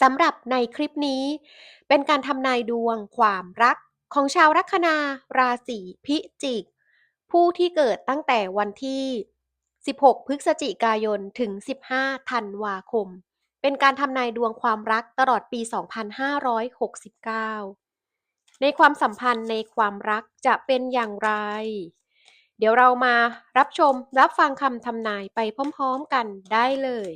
สำหรับในคลิปนี้ เป็นการทำนายดวงความรักของชาวลัคนาราศีพิจิก ผู้ที่เกิดตั้งแต่วันที่ 16 พฤศจิกายนถึง 15 ธันวาคม เป็นการทำนายดวงความรักตลอดปี 2569 ในความสัมพันธ์ในความรักจะเป็นอย่างไร เดี๋ยวเรามารับชมรับฟังคำทำนายไปพร้อม ๆ กันได้เลย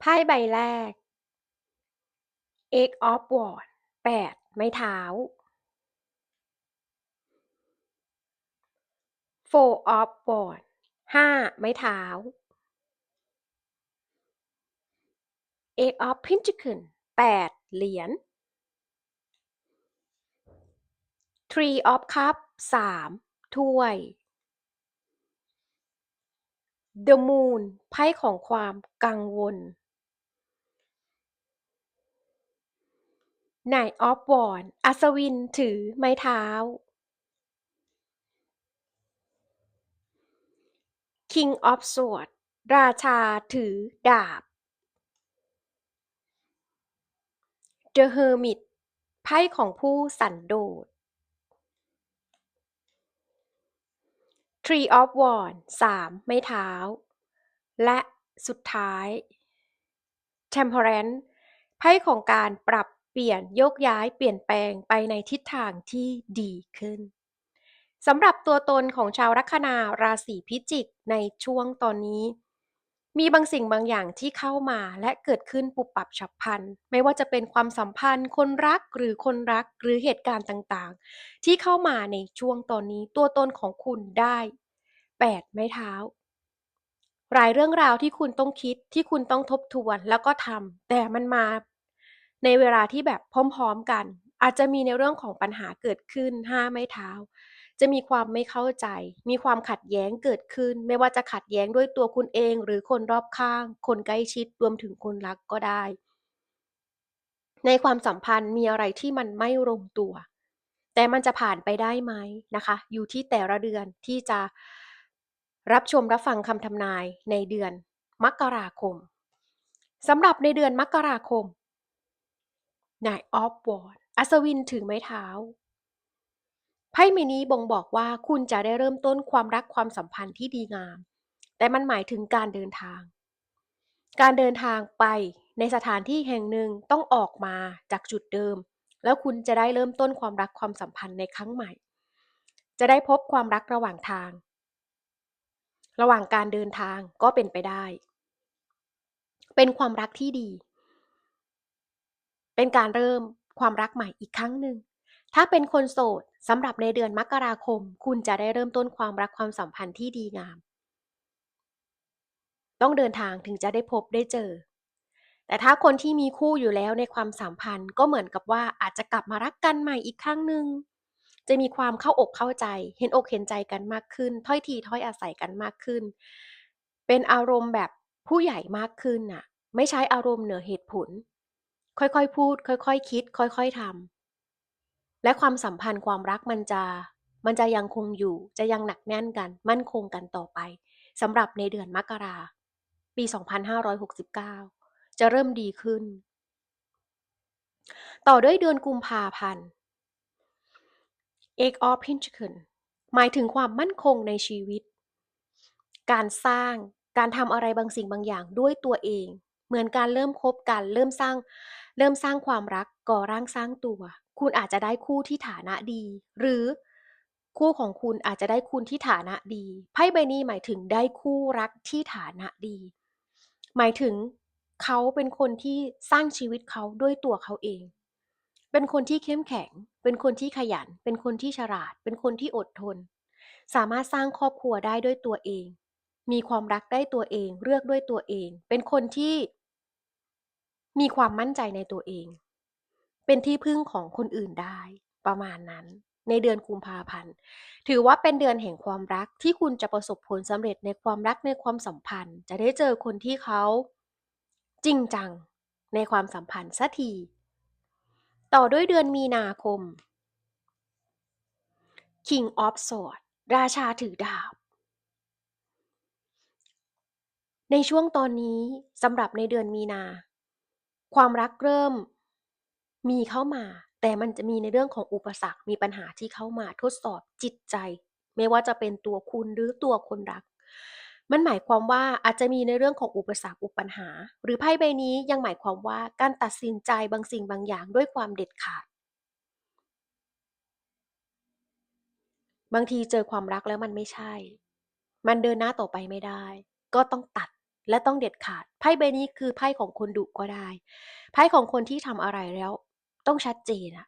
ไพ่ใบแรก Eight of Wands แปดไม้เท้า Four of Wands ห้าไม้เท้า Eight of Pentacles แปดเหรียญ Three of Cups สามถ้วย The Moon ไพ่ของความกังวล Nine of Wands อัศวินถือไม้เท้า King of Sword ราชาถือดาบ The Hermit ไพ่ของผู้สันโดษ Tree of Wand สามไม้เท้า และสุดท้าย Temperance ไพ่ของการปรับ เปลี่ยน โยกย้าย เปลี่ยนแปลงไปในทิศทางที่ดีขึ้น สำหรับตัวตนของชาวลัคนาราศีพิจิกในช่วงตอนนี้ มีบางสิ่งบางอย่างที่เข้ามาและเกิดขึ้นปุบปับฉับพลัน ไม่ว่าจะเป็นความสัมพันธ์ คนรักหรือคนรักหรือเหตุการณ์ต่างๆ ที่เข้ามาในช่วงตอนนี้ ตัวตนของคุณได้แปดไม้เท้าหลายเรื่องราวที่คุณต้องคิดที่คุณต้องทบทวนแล้วก็ทำแต่มันมา ในเวลาที่แบบพร้อมๆกัน อาจจะมีในเรื่องของปัญหาเกิดขึ้นห้าไม้เท้า จะมีความไม่เข้าใจ มีความขัดแย้งเกิดขึ้น ไม่ว่าจะขัดแย้งด้วยตัวคุณเอง หรือคนรอบข้าง คนใกล้ชิดรวมถึงคนรักก็ได้ ในความสัมพันธ์มีอะไรที่มันไม่ลงตัว แต่มันจะผ่านไปได้ไหมนะคะ อยู่ที่แต่ละเดือนที่จะรับชมรับฟังคำทำนายในเดือนมกราคมสำหรับในเดือนมกราคม Nine of Wands อัศวินถือไม้เท้า ไพ่ใบนี้บ่งบอกว่าคุณจะได้เริ่มต้นความรักความสัมพันธ์ที่ดีงาม แต่มันหมายถึงการเดินทาง การเดินทางไปในสถานที่แห่งหนึ่งต้องออกมาจากจุดเดิม แล้วคุณจะได้เริ่มต้นความรักความสัมพันธ์ในครั้งใหม่ จะได้พบความรักระหว่างทาง ระหว่างการเดินทางก็เป็นไปได้ เป็นความรักที่ดี เป็นการเริ่มความรักใหม่อีกครั้งหนึ่ง ถ้าเป็นคนโสดสำหรับในเดือนมกราคม คุณจะได้เริ่มต้นความรักความสัมพันธ์ที่ดีงาม ต้องเดินทางถึงจะได้พบได้เจอ แต่ถ้าคนที่มีคู่อยู่แล้วในความสัมพันธ์ก็เหมือนกับว่าอาจจะกลับมารักกันใหม่อีกครั้งหนึ่งจะมีความเข้าอกเข้าใจ เห็นอกเห็นใจกันมากขึ้น ถ้อยทีถ้อยอาศัยกันมากขึ้น เป็นอารมณ์แบบผู้ใหญ่มากขึ้นน่ะ ไม่ใช้อารมณ์เหนือเหตุผล ค่อย ๆ พูด ค่อยๆคคิด ค่อย ๆ ทำ และความสัมพันธ์ ความรักมันจะ มันจะยังคงอยู่ จะยังหนักแน่นกัน มั่นคงกันต่อไป สำหรับในเดือนมกราปี 2569 จะเริ่มดีขึ้น ต่อด้วยเดือนกุมภาพันธ์ Eight of Pentacles หมายถึงความมั่นคงในชีวิต การสร้าง การทำอะไรบางสิ่งบางอย่างด้วยตัวเอง เหมือนการเริ่มคบกันเริ่มสร้าง เริ่มสร้างความรักก่อร่างสร้างตัว คุณอาจจะได้คู่ที่ฐานะดี หรือคู่ของคุณอาจจะได้คุณที่ฐานะดีไพ่ใบนี้หมายถึงได้คู่รักที่ฐานะดี หมายถึงเขาเป็นคนที่สร้างชีวิตเขาด้วยตัวเขาเอง เป็นคนที่เข้มแข็ง เป็นคนที่ขยัน เป็นคนที่ฉลาด เป็นคนที่อดทน สามารถสร้างครอบครัวได้ด้วยตัวเอง มีความรักได้ตัวเอง เลือกด้วยตัวเอง เป็นคนที่ มีความมั่นใจในตัวเอง เป็นที่พึ่งของคนอื่นได้ ประมาณนั้น ในเดือนกุมภาพันธ์ ถือว่าเป็นเดือนแห่งความรักที่คุณจะประสบผลสำเร็จในความรักในความสัมพันธ์ จะได้เจอคนที่เขาจริงจังในความสัมพันธ์สักที ต่อด้วยเดือนมีนาคม King of Swords ราชาถือดาบ ในช่วงตอนนี้สำหรับในเดือนมีนา ความรักเริ่มมีเข้ามา แต่มันจะมีในเรื่องของอุปสรรคมีปัญหาที่เข้ามาทดสอบจิตใจ ไม่ว่าจะเป็นตัวคุณหรือตัวคนรัก มันหมายความว่าอาจจะมีในเรื่องของอุปสรรคอุปปัญหา หรือไพ่ใบนี้ยังหมายความว่าการตัดสินใจบางสิ่งบางอย่างด้วยความเด็ดขาด บางทีเจอความรักแล้วมันไม่ใช่ มันเดินหน้าต่อไปไม่ได้ ก็ต้องตัด และต้องเด็ดขาด ไพ่ใบนี้คือไพ่ของคนดุก็ได้ ไพ่ของคนที่ทำอะไรแล้ว ต้องชัดเจนอะ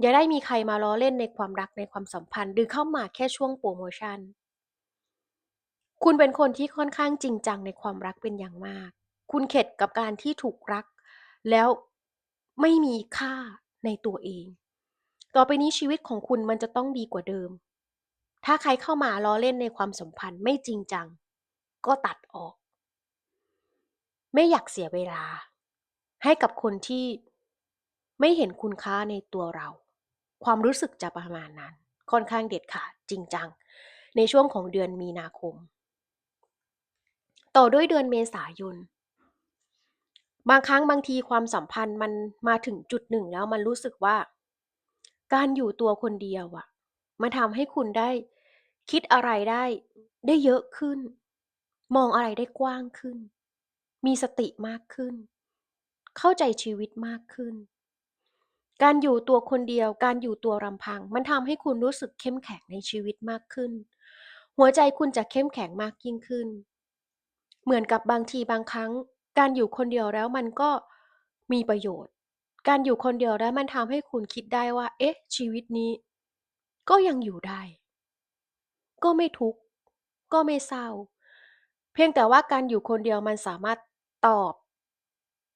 อย่าได้มีใครมาล้อเล่นในความรักในความสัมพันธ์หรือเข้ามาแค่ช่วงโพรโมชั่น คุณเป็นคนที่ค่อนข้างจริงจังในความรักเป็นอย่างมาก คุณเข็ดกับการที่ถูกรัก แล้วไม่มีค่าในตัวเอง ต่อไปนี้ชีวิตของคุณมันจะต้องดีกว่าเดิม ถ้าใครเข้ามาล้อเล่นในความสัมพันธ์ไม่จริงจัง ก็ตัดออก ไม่อยากเสียเวลา ให้กับคนที่ไม่เห็นคุณค่าในตัวเรา ความรู้สึกจะประมาณนั้น ค่อนข้างเด็ดขาดจริงจัง ในช่วงของเดือนมีนาคม ต่อด้วยเดือนเมษายน บางครั้งบางทีความสัมพันธ์มันมาถึงจุดหนึ่งแล้วมันรู้สึกว่า การอยู่ตัวคนเดียวอะมันทำให้คุณได้คิดอะไรได้ ได้เยอะขึ้น มองอะไรได้กว้างขึ้น มีสติมากขึ้น เข้าใจชีวิตมากขึ้น การอยู่ตัวคนเดียว การอยู่ตัวรำพัง มันทำให้คุณรู้สึกเข้มแข็งในชีวิตมากขึ้น หัวใจคุณจะเข้มแข็งมากยิ่งขึ้น เหมือนกับบางทีบางครั้ง การอยู่คนเดียวแล้วมันก็มีประโยชน์ การอยู่คนเดียวแล้วมันทำให้คุณคิดได้ว่า เอ๊ะ ชีวิตนี้ ก็ยังอยู่ได้ ก็ไม่ทุกข์ ก็ไม่เศร้า เพียงแต่ว่าการอยู่คนเดียวมันสามารถ ตอบ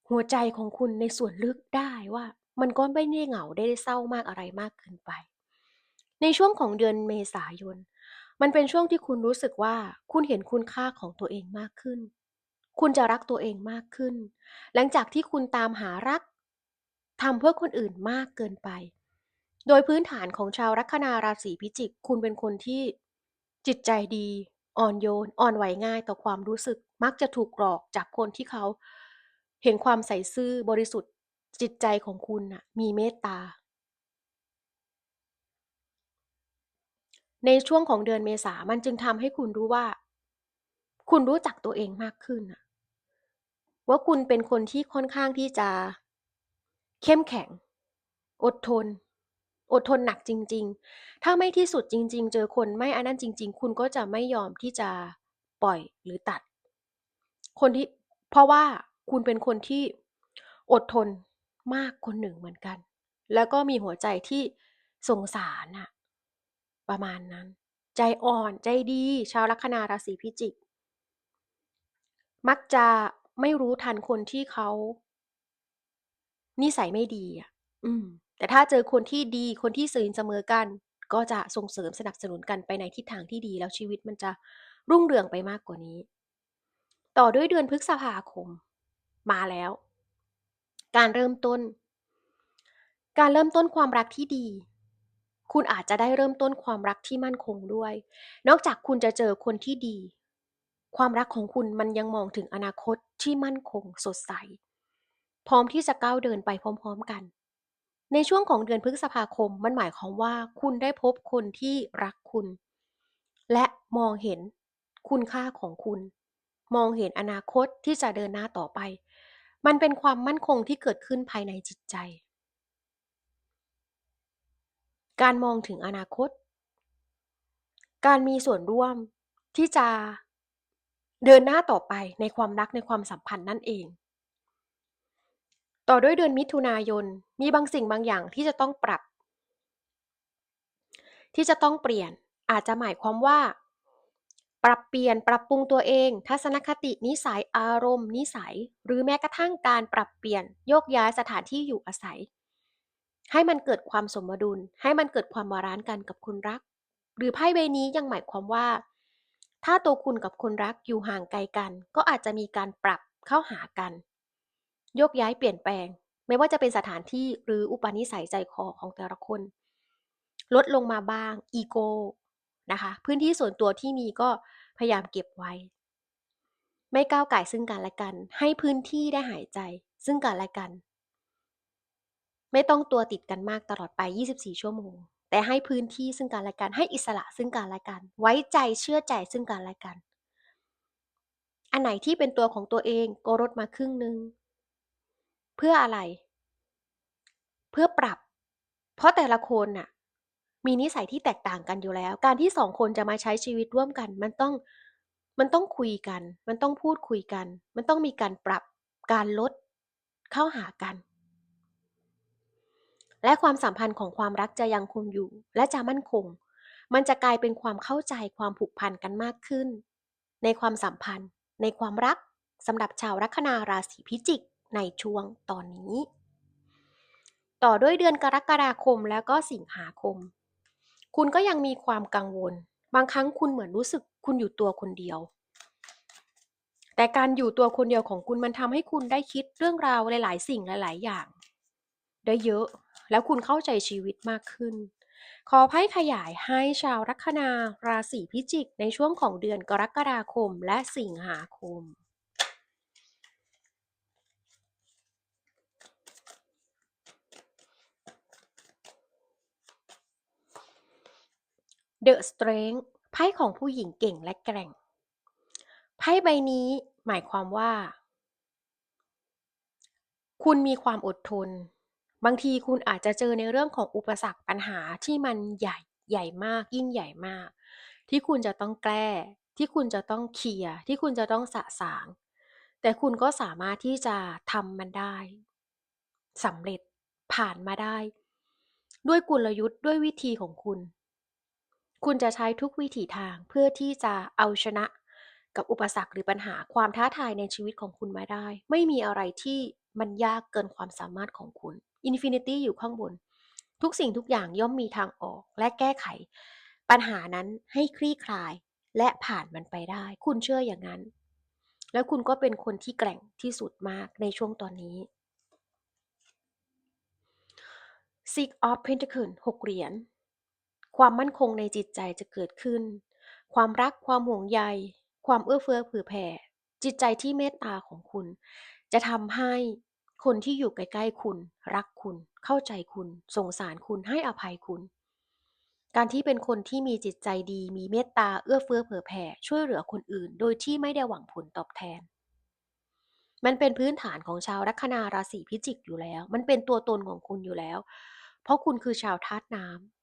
หัวใจของคุณในส่วนลึกได้ว่า มันก็ไม่ได้เหงาได้เศร้ามากอะไรมากเกินไป ในช่วงของเดือนเมษายน มันเป็นช่วงที่คุณรู้สึกว่าคุณเห็นคุณค่าของตัวเองมากขึ้น คุณจะรักตัวเองมากขึ้น หลังจากที่คุณตามหารักทำเพื่อคนอื่นมากเกินไป โดยพื้นฐานของชาวลัคนาราศีพิจิก คุณเป็นคนที่จิตใจดี อ่อนโยน อ่อนไหวง่ายต่อความรู้สึก มักจะถูกหลอกจากคนที่เขาเห็นความใส่ซื่อบริสุทธิ์จิตใจของคุณน่ะมีเมตตา ในช่วงของเดือนเมษามันจึงทำให้คุณรู้ว่า คุณรู้จักตัวเองมากขึ้นนะว่าคุณเป็นคนที่ค่อนข้างที่จะเข้มแข็ง อดทน อดทนหนักจริง ๆ ถ้าไม่ที่สุดจริง ๆ เจอคนไม่อันนั้นจริง ๆ คุณก็จะไม่ยอมที่จะปล่อยหรือตัด คนที่ เพราะว่าคุณเป็นคนที่อดทนมากคนหนึ่งเหมือนกัน แล้วก็มีหัวใจที่สงสารน่ะประมาณนั้น ใจอ่อนใจดี ชาวลัคนาราศีพิจิก มักจะไม่รู้ทันคนที่เขา นิสัยไม่ดีอะอืม แต่ถ้าเจอคนที่ดีคนที่ศีลเสมอกัน ก็จะส่งเสริมสนับสนุนกันไปในทิศทางที่ดี แล้วชีวิตมันจะรุ่งเรืองไปมากกว่านี้ ต่อด้วยเดือนพฤษภาคม มาแล้ว การเริ่มต้น การเริ่มต้นความรักที่ดี คุณอาจจะได้เริ่มต้นความรักที่มั่นคงด้วย นอกจากคุณจะเจอคนที่ดี ความรักของคุณมันยังมองถึงอนาคตที่มั่นคงสดใส พร้อมที่จะก้าวเดินไปพร้อม ๆกัน ในช่วงของเดือนพฤษภาคมมันหมายความว่าคุณได้พบคนที่รักคุณ และมองเห็นคุณค่าของคุณ มองเห็นอนาคตที่จะเดินหน้าต่อไป มันเป็นความมั่นคงที่เกิดขึ้นภายในจิตใจ การมองถึงอนาคต การมีส่วนร่วมที่จะเดินหน้าต่อไปในความรักในความสัมพันธ์นั่นเอง ต่อด้วยเดือนมิถุนายนมีบางสิ่งบางอย่างที่จะต้องปรับ ที่จะต้องเปลี่ยนอาจจะหมายความว่า ปรับเปลี่ยนปรับปรุงตัวเอง ทัศนคตินิสัยอารมณ์ นิสัย หรือแม้กระทั่งการปรับเปลี่ยนโยกย้ายสถานที่อยู่อาศัย ให้มันเกิดความสมดุล ให้มันเกิดความบาลานซ์กันกับคนรัก หรือไพ่ใบนี้ยังหมายความว่า ถ้าตัวคุณกับคนรักอยู่ห่างไกลกัน ก็อาจจะมีการปรับเข้าหากัน โยกย้ายเปลี่ยนแปลง ไม่ว่าจะเป็นสถานที่หรืออุปนิสัยใจคอของแต่ละคน ลดลงมาบ้าง อีโก นะคะ พื้นที่ส่วนตัวที่มีก็พยายามเก็บไว้ ไม่ก้าวไก่ซึ่งกันและกัน ให้พื้นที่ได้หายใจซึ่งกันและกัน ไม่ต้องตัวติดกันมากตลอดไป 24 ชั่วโมง แต่ให้พื้นที่ซึ่งกันและกัน ให้อิสระซึ่งกันและกัน ไว้ใจเชื่อใจซึ่งกันและกัน อันไหนที่เป็นตัวของตัวเองก็ลดมาครึ่งหนึ่งเพื่ออะไร เพื่อปรับ เพราะแต่ละคนน่ะ มีนิสัยที่แตกต่างกันอยู่แล้ว การที่2คนจะมาใช้ชีวิตร่วมกัน มันต้องมันต้องคุยกัน มันต้องพูดคุยกัน มันต้องมีการปรับการลดเข้าหากัน และความสัมพันธ์ของความรักจะยังคงอยู่ และจะมั่นคง มันจะกลายเป็นความเข้าใจความผูกพันกันมากขึ้น ในความสัมพันธ์ ในความรักสำหรับชาวลัคนาราศีพิจิกในช่วงตอนนี้ ต่อด้วยเดือนกรกฎาคมแล้วก็สิงหาคม คุณก็ยังมีความกังวล บางครั้งคุณเหมือนรู้สึกคุณอยู่ตัวคนเดียว แต่การอยู่ตัวคนเดียวของคุณมันทำให้คุณได้คิดเรื่องราวหลาย ๆ สิ่งหลาย ๆ อย่าง ได้เยอะ แล้วคุณเข้าใจชีวิตมากขึ้น ขอไพ่ขยายให้ชาวลัคนาราศีพิจิกในช่วงของเดือนกรกฎาคมและสิงหาคม The Strength ไพ่ของผู้หญิงเก่งและแกร่ง ไพ่ใบนี้หมายความว่า คุณมีความอดทน บางทีคุณอาจจะเจอในเรื่องของอุปสรรคปัญหาที่มันใหญ่ใหญ่มาก ยิ่งใหญ่มาก ที่คุณจะต้องแก้ ที่คุณจะต้องเคลียร์ที่คุณจะต้องสะสาง แต่คุณก็สามารถที่จะทำมันได้สำเร็จผ่านมาได้ ด้วยกลยุทธ์ด้วยวิธีของคุณ คุณจะใช้ทุกวิถีทางเพื่อที่จะเอาชนะกับอุปสรรคหรือปัญหาความท้าทายในชีวิตของคุณมาได้ ไม่มีอะไรที่มันยากเกินความสามารถของคุณ Infinity อยู่ข้างบน ทุกสิ่งทุกอย่างย่อมมีทางออกและแก้ไข ปัญหานั้นให้คลี่คลายและผ่านมันไปได้ คุณเชื่ออย่างนั้น แล้วคุณก็เป็นคนที่แกร่งที่สุดมากในช่วงตอนนี้ Six of Pentacles หกเหรียญ ความมั่นคงในจิตใจจะเกิดขึ้น ความรักความห่วงใย ความเอื้อเฟื้อเผื่อแผ่ จิตใจที่เมตตาของคุณ จะทำให้คนที่อยู่ใกล้ๆคุณ รักคุณ เข้าใจคุณ สงสารคุณให้อภัยคุณ การที่เป็นคนที่มีจิตใจดี มีเมตตาเอื้อเฟื้อเผื่อแผ่ ช่วยเหลือคนอื่น โดยที่ไม่ได้หวังผลตอบแทน มันเป็นพื้นฐานของชาวลัคนาราศีพิจิกอยู่แล้ว มันเป็นตัวตนของคุณอยู่แล้ว เพราะคุณคือชาวธาตุน้ำ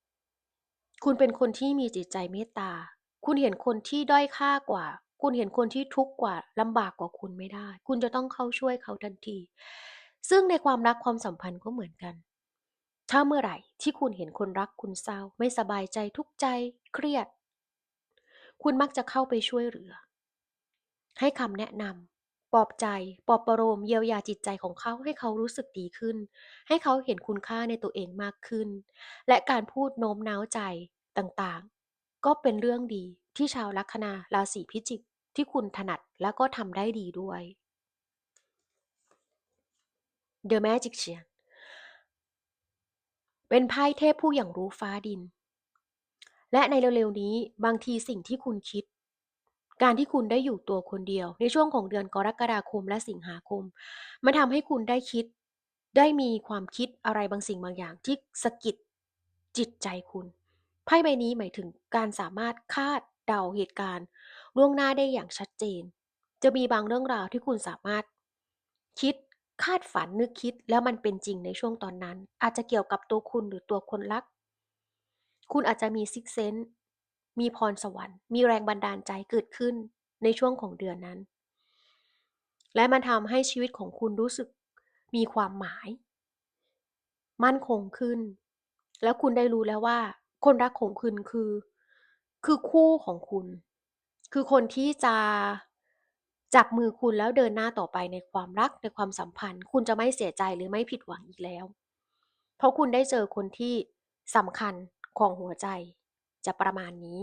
คุณเป็นคนที่มีจิตใจเมตตา คุณเห็นคนที่ด้อยค่ากว่า คุณเห็นคนที่ทุกข์กว่าลำบากกว่าคุณไม่ได้ คุณจะต้องเข้าช่วยเขาทันที ซึ่งในความรักความสัมพันธ์ก็เหมือนกัน ถ้าเมื่อไหร่ที่คุณเห็นคนรักคุณเศร้า ไม่สบายใจทุกข์ใจ เครียด คุณมักจะเข้าไปช่วยเหลือ ให้คำแนะนำ ปลอบใจ ปลอบประโลม เยียวยาจิตใจของเขาให้เขารู้สึกดีขึ้น ให้เขาเห็นคุณค่าในตัวเองมากขึ้น และการพูดโน้มน้าวใจต่างๆ ก็เป็นเรื่องดีที่ชาวลัคนาราศีพิจิกที่คุณถนัดและก็ทำได้ดีด้วย The Magician เป็นไพ่เทพผู้อย่างรู้ฟ้าดิน และในเร็วๆนี้บางทีสิ่งที่คุณคิด การที่คุณได้อยู่ตัวคนเดียว ในช่วงของเดือนกรกฎาคมและสิงหาคม มันทำให้คุณได้คิด ได้มีความคิดอะไรบางสิ่งบางอย่าง ที่สะกิดจิตใจคุณไพ่ใบนี้หมายถึงการสามารถคาดเดาเหตุการณ์ล่วงหน้าได้อย่างชัดเจน จะมีบางเรื่องราวที่คุณสามารถคิดคาดฝันนึกคิดแล้วมันเป็นจริงในช่วงตอนนั้น อาจจะเกี่ยวกับตัวคุณหรือตัวคนรัก คุณอาจจะมีซิกเซน มีพรสวรรค์ มีแรงบันดาลใจเกิดขึ้นในช่วงของเดือนนั้น และมันทำให้ชีวิตของคุณรู้สึกมีความหมาย มั่นคงขึ้น แล้วคุณได้รู้แล้วว่า คนรักของคุณคือ คือคู่ของคุณ คือคนที่จะจับมือคุณแล้วเดินหน้าต่อไปในความรักในความสัมพันธ์ คุณจะไม่เสียใจหรือไม่ผิดหวังอีกแล้ว เพราะคุณได้เจอคนที่สำคัญของหัวใจ จะประมาณนี้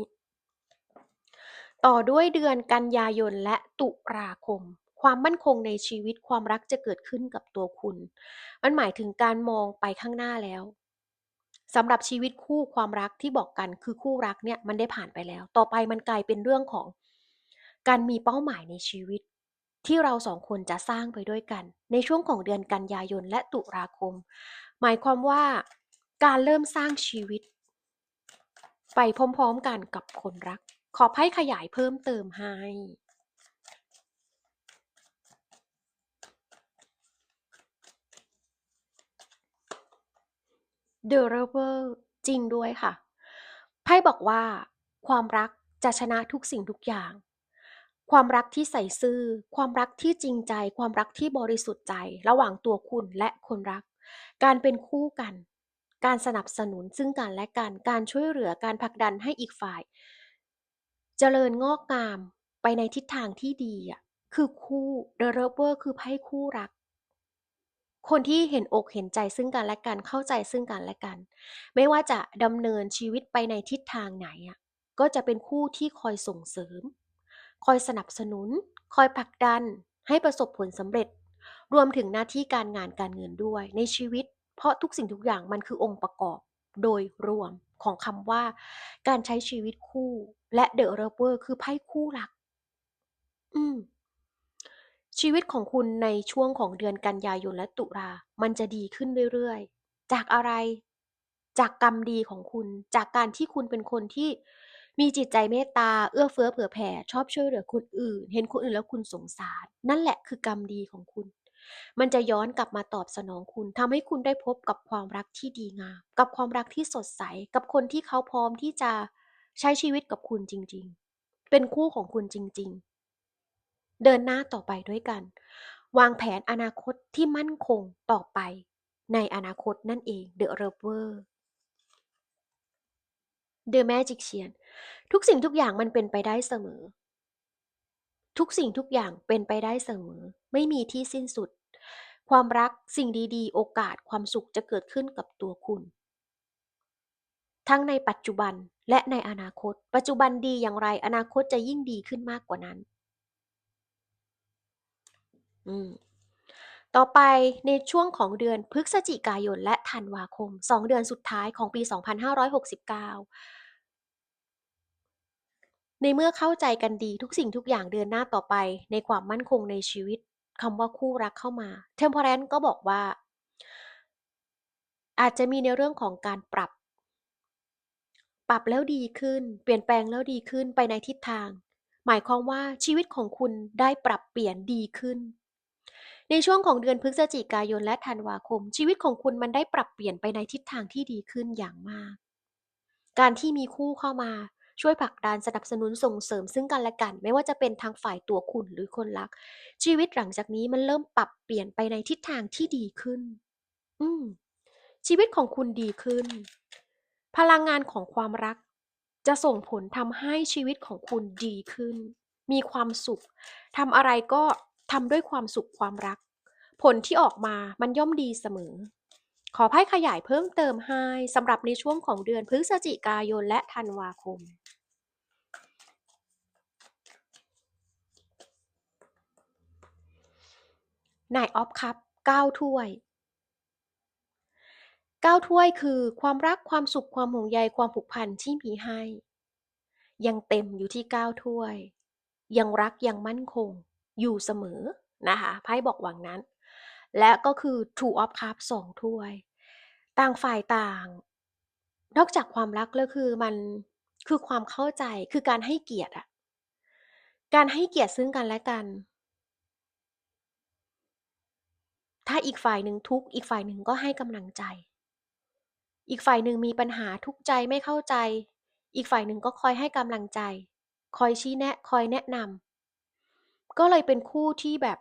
ต่อด้วยเดือนกันยายนและตุลาคม ความมั่นคงในชีวิตความรักจะเกิดขึ้นกับตัวคุณ มันหมายถึงการมองไปข้างหน้าแล้วสำหรับชีวิตคู่ความรักที่บอกกันคือคู่รักเนี่ยมันได้ผ่านไปแล้ว ต่อไปมันกลายเป็นเรื่องของ การมีเป้าหมายในชีวิต ที่เราสองคนจะสร้างไปด้วยกัน ในช่วงของเดือนกันยายนและตุลาคม หมายความว่าการเริ่มสร้างชีวิต ไปพร้อมๆกันกับคนรัก ขอให้ขยายเพิ่มเติมให้ The Lover จริงด้วยค่ะ ไพ่บอกว่า ความรักจะชนะทุกสิ่งทุกอย่าง ความรักที่ใส่ซื่อ ความรักที่จริงใจ ความรักที่บริสุทธิ์ใจ ระหว่างตัวคุณและคนรัก การเป็นคู่กัน การสนับสนุนซึ่งกันและกัน การช่วยเหลือการผลักดันให้อีกฝ่าย เจริญงอกงามไปในทิศทางที่ดีอะคือคู่ The Lover คือไพ่คู่รัก คนที่เห็นอกเห็นใจซึ่งกันและกันเข้าใจซึ่งกันและกัน ไม่ว่าจะดำเนินชีวิตไปในทิศทางไหนอะก็จะเป็นคู่ที่คอยส่งเสริม คอยสนับสนุน คอยผลักดันให้ประสบผลสำเร็จ รวมถึงหน้าที่การงานการเงินด้วยในชีวิต เพราะทุกสิ่งทุกอย่างมันคือองค์ประกอบโดยรวมของคำว่าการใช้ชีวิตคู่และ The Lover คือไพ่คู่รัก อืม ชีวิตของคุณในช่วงของเดือนกันยายนและตุลามันจะดีขึ้นเรื่อยๆ จากอะไร จากกรรมดีของคุณ จากการที่คุณเป็นคนที่มีจิตใจเมตตา เอื้อเฟื้อเผื่อแผ่ ชอบช่วยเหลือคนอื่น เห็นคนอื่นแล้วคุณสงสาร นั่นแหละคือกรรมดีของคุณ มันจะย้อนกลับมาตอบสนองคุณทำให้คุณได้พบกับความรักที่ดีงาม กับความรักที่สดใส กับคนที่เขาพร้อมที่จะใช้ชีวิตกับคุณจริง ๆ เป็นคู่ของคุณจริง ๆ เดินหน้าต่อไปด้วยกัน วางแผนอนาคตที่มั่นคงต่อไป ในอนาคตนั่นเอง The Lover The Magician ทุกสิ่งทุกอย่างมันเป็นไปได้เสมอ ทุกสิ่งทุกอย่างเป็นไปได้เสมอ ไม่มีที่สิ้นสุด ความรักสิ่งดีๆ โอกาสความสุขจะเกิดขึ้นกับตัวคุณ ทั้งในปัจจุบันและในอนาคต ปัจจุบันดีอย่างไร อนาคตจะยิ่งดีขึ้นมากกว่านั้น อืมต่อไปในช่วงของเดือนพฤศจิกายนและธันวาคม 2 เดือนสุดท้ายของปี 2569 ในเมื่อเข้าใจกันดีทุกสิ่งทุกอย่างเดินหน้าต่อไป ในความมั่นคงในชีวิตคำว่าคู่รักเข้ามา Temperance ก็บอกว่า อาจจะมีในเรื่องของการปรับ ปรับแล้วดีขึ้น เปลี่ยนแปลงแล้วดีขึ้นไปในทิศทาง หมายความว่าชีวิตของคุณได้ปรับเปลี่ยนดีขึ้น ในช่วงของเดือนพฤศจิกายนและธันวาคม ชีวิตของคุณมันได้ปรับเปลี่ยนไปในทิศทางที่ดีขึ้นอย่างมาก การที่มีคู่เข้ามา ช่วยผลักดันสนับสนุนส่งเสริมซึ่งกันและกัน ไม่ว่าจะเป็นทางฝ่ายตัวคุณหรือคนรัก ชีวิตหลังจากนี้มันเริ่มปรับเปลี่ยนไปในทิศทางที่ดีขึ้น อืมชีวิตของคุณดีขึ้น พลังงานของความรัก จะส่งผลทำให้ชีวิตของคุณดีขึ้น มีความสุขทำอะไรก็ทำด้วยความสุขความรัก ผลที่ออกมามันย่อมดีเสมอ ขอไพ่ขยายเพิ่มเติมให้สำหรับในช่วงของเดือนพฤศจิกายนและธันวาคม นายออฟคัพเก้าถ้วยเก้าถ้วยคือความรักความสุขความห่วงใยความผูกพันที่มีให้ ยังเต็มอยู่ที่เก้าถ้วย ยังรักยังมั่นคง อยู่เสมอนะคะไพ่บอกหวังนั้น และก็คือ Two of Cups สองถ้วย ต่างฝ่ายต่าง นอกจากความรักแล้วคือมันคือความเข้าใจคือการให้เกียรติอะการให้เกียรติซึ่งกันและกัน ถ้าอีกฝ่ายหนึ่งทุกอีกฝ่ายหนึ่งก็ให้กำลังใจ อีกฝ่ายหนึ่งมีปัญหาทุกใจไม่เข้าใจ อีกฝ่ายหนึ่งก็คอยให้กำลังใจ คอยชี้แนะ คอยแนะนำก็เลยเป็นคู่ที่แบบ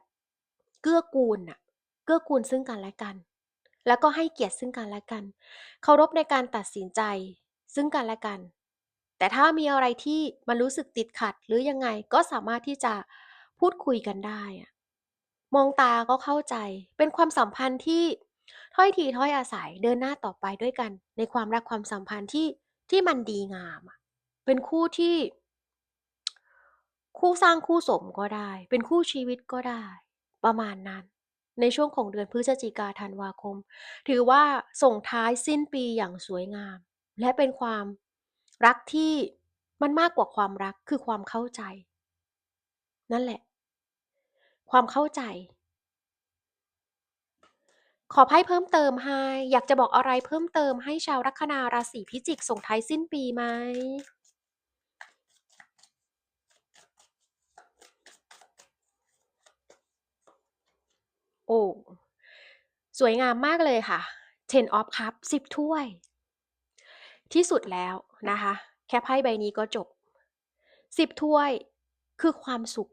เกื้อกูลน่ะ กื้อกูลซึ่งกันและกัน แล้วก็ให้เกียรติซึ่งกันและกัน เคารพในการตัดสินใจซึ่งกันและกัน แต่ถ้ามีอะไรที่มันรู้สึกติดขัดหรือยังไงก็สามารถที่จะพูดคุยกันได้ มองตาก็เข้าใจ เป็นความสัมพันธ์ที่ถ้อยทีถ้อยอาศัยเดินหน้าต่อไปด้วยกัน ในความรักความสัมพันธ์ที่ที่มันดีงาม เป็นคู่ที่ คู่สร้างคู่สมก็ได้ เป็นคู่ชีวิตก็ได้ ประมาณนั้น ในช่วงของเดือนพฤศจิกาธันวาคม ถือว่าส่งท้ายสิ้นปีอย่างสวยงาม และเป็นความรักที่มันมากกว่าความรักคือความเข้าใจ นั่นแหละ ความเข้าใจ ขอไพ่เพิ่มเติมให้ อยากจะบอกอะไรเพิ่มเติมให้ชาวลัคนาราศีพิจิกส่งท้ายสิ้นปีไหม? โอ้สวยงามมากเลยค่ะ Ten of Cups 10ถ้วย ที่สุดแล้วนะคะ แค่ไพ่ใบนี้ก็จบ10ถ้วยคือความสุข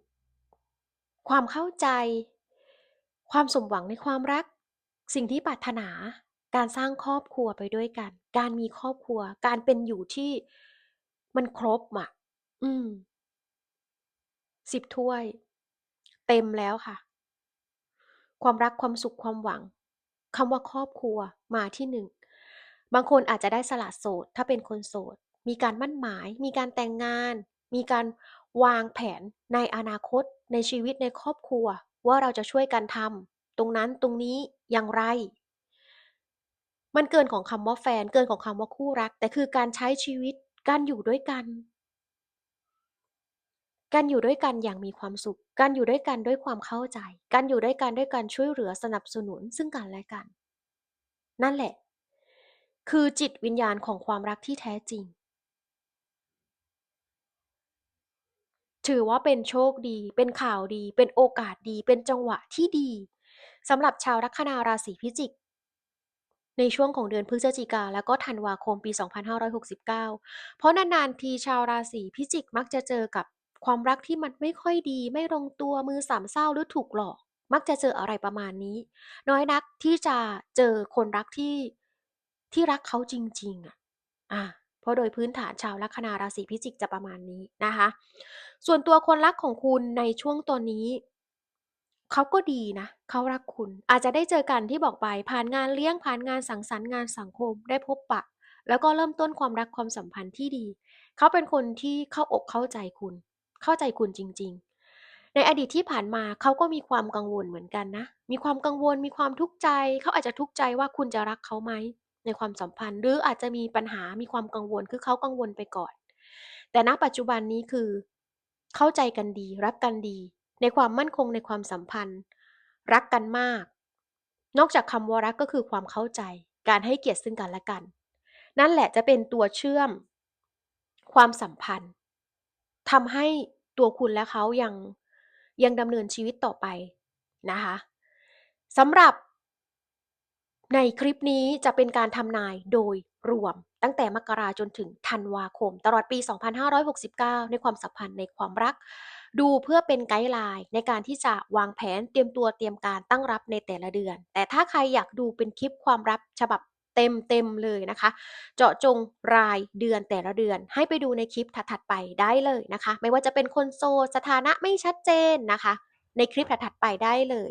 ความเข้าใจ ความสมหวังในความรัก สิ่งที่ปรารถนา การสร้างครอบครัวไปด้วยกัน การมีครอบครัว การเป็นอยู่ที่มันครบอะ อืม10ถ้วย เต็มแล้วค่ะ ความรัก ความสุข ความหวัง คำว่าครอบครัวมาที่1บางคนอาจจะได้สละโสด ถ้าเป็นคนโสด มีการมั่นหมาย มีการแต่งงาน มีการวางแผนในอนาคต ในชีวิตในครอบครัว ว่าเราจะช่วยกันทำตรงนั้นตรงนี้อย่างไร มันเกินของคำว่าแฟน เกินของคำว่าคู่รัก แต่คือการใช้ชีวิต การอยู่ด้วยกัน การอยู่ด้วยกันอย่างมีความสุข การอยู่ด้วยกันด้วยความเข้าใจ การอยู่ด้วยกันด้วยการช่วยเหลือสนับสนุนซึ่งกันและกัน นั่นแหละ คือจิตวิญญาณของความรักที่แท้จริง ถือว่าเป็นโชคดี เป็นข่าวดี เป็นโอกาสดี เป็นจังหวะที่ดีสำหรับชาวลัคนาราศีพิจิก ในช่วงของเดือนพฤศจิกาแล้วก็ธันวาคมปี 2569 เพราะนานๆทีชาวราศีพิจิกมักจะเจอกับ ความรักที่มันไม่ค่อยดี ไม่ลงตัวมือสามเศร้าหรือถูกหลอก มักจะเจออะไรประมาณนี้ น้อยนักที่จะเจอคนรักที่ที่รักเขาจริง ๆ อะอาเพราะโดยพื้นฐานชาวลัคนาราศีพิจิกจะประมาณนี้นะคะ ส่วนตัวคนรักของคุณในช่วงตอนนี้เขาก็ดีนะเขารักคุณ อาจจะได้เจอกันที่บอกไปผ่านงานเลี้ยงผ่านงานสังสรรค์งานสังคมได้พบปะ แล้วก็เริ่มต้นความรักความสัมพันธ์ที่ดี เขาเป็นคนที่เข้าอกเข้าใจคุณ เข้าใจคุณจริง ๆ ในอดีตที่ผ่านมาเขาก็มีความกังวลเหมือนกันนะ มีความกังวล มีความทุกข์ใจ เขาอาจจะทุกข์ใจว่าคุณจะรักเขาไหมในความสัมพันธ์ หรืออาจจะมีปัญหา มีความกังวล คือเขากังวลไปก่อน แต่ณปัจจุบันนี้คือ เข้าใจกันดี รักกันดี ในความมั่นคงในความสัมพันธ์ รักกันมาก นอกจากคำว่ารักก็คือความเข้าใจ การให้เกียรติซึ่งกันและกัน นั่นแหละจะเป็นตัวเชื่อม ความสัมพันธ์ ทำให้ตัวคุณและเขายังยังดำเนินชีวิตต่อไปนะคะสำหรับ ในคลิปนี้จะเป็นการทำนายโดยรวม ตั้งแต่มกราจนถึงธันวาคม ตลอดปี 2569 ในความสัมพันธ์ในความรัก ดูเพื่อเป็นไกด์ไลน์ในการที่จะวางแผนเตรียมตัวเตรียมการตั้งรับในแต่ละเดือน แต่ถ้าใครอยากดูเป็นคลิปความลับฉบับ เต็มๆเลยนะคะ เจาะจงรายเดือนแต่ละเดือน ให้ไปดูในคลิปถัดๆไปได้เลยนะคะ ไม่ว่าจะเป็นคนโสดสถานะไม่ชัดเจนนะคะ ในคลิปถัดๆไปได้เลย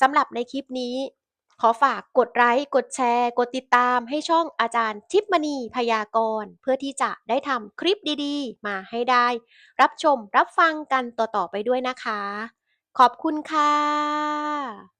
สำหรับในคลิปนี้ ขอฝากกดไลค์กดแชร์ กดติดตามให้ช่องอาจารย์ทิพมณีพยากรณ์เพื่อที่จะได้ทำคลิปดีๆ มาให้ได้ รับชมรับฟังกันต่อๆไปด้วยนะคะ ขอบคุณค่ะ